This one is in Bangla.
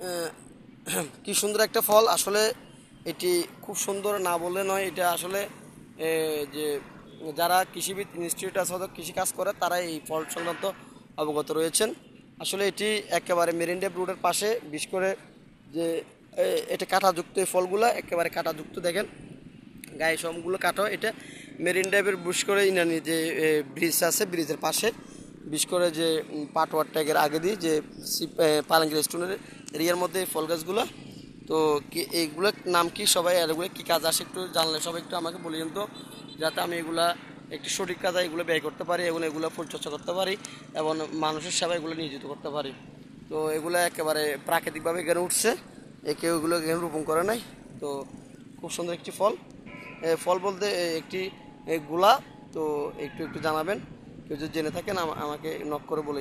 কি সুন্দর একটা ফল। আসলে এটি খুব সুন্দর না বললে নয়, এটা আসলে যে যারা কৃষিবিদ ইনস্টিটিউট আছে অথবা কৃষিকাজ করে তারা এই ফল সংক্রান্ত অবগত রয়েছেন। আসলে এটি একেবারে মেরিন রোডের পাশে, বিশেষ করে যে এটা কাঁটাযুক্ত এই ফলগুলো, একেবারে কাঁটাযুক্ত দেখেন, গায়ে সমগুলো কাটো, এটা মেরিন ড্রাইভের, বিশেষ করে ইনানি যে ব্রিজ আছে, ব্রিজের পাশে। বিশেষ করে যে পাটওয়ার ট্যাগের আগে দিয়ে যে পালাঙ্গি রেস্টুরেন্টের এরিয়ার মধ্যে ফল গাছগুলো। তো কি, এইগুলোর নাম কি সবাই এগুলো কী কাজ আসে একটু জানলে সবাই একটু আমাকে বলে দিন তো, যাতে আমি এগুলা একটি সঠিক কাজে এগুলো ব্যয় করতে পারি এবং এগুলো পরিচর্যা করতে পারি এবং মানুষের সেবা এগুলো নিয়োজিত করতে পারি। তো এগুলো একেবারে প্রাকৃতিকভাবে গেড়ে উঠছে কেউ এগুলো গেড়ে রোপণ করে নাই। তো খুব সুন্দর একটি ফল। ফল বলতে একটি গোলা। তো একটু একটু জানাবেন। কেউ যদি জেনে থাকেন আম- আমাকে নক করে বলে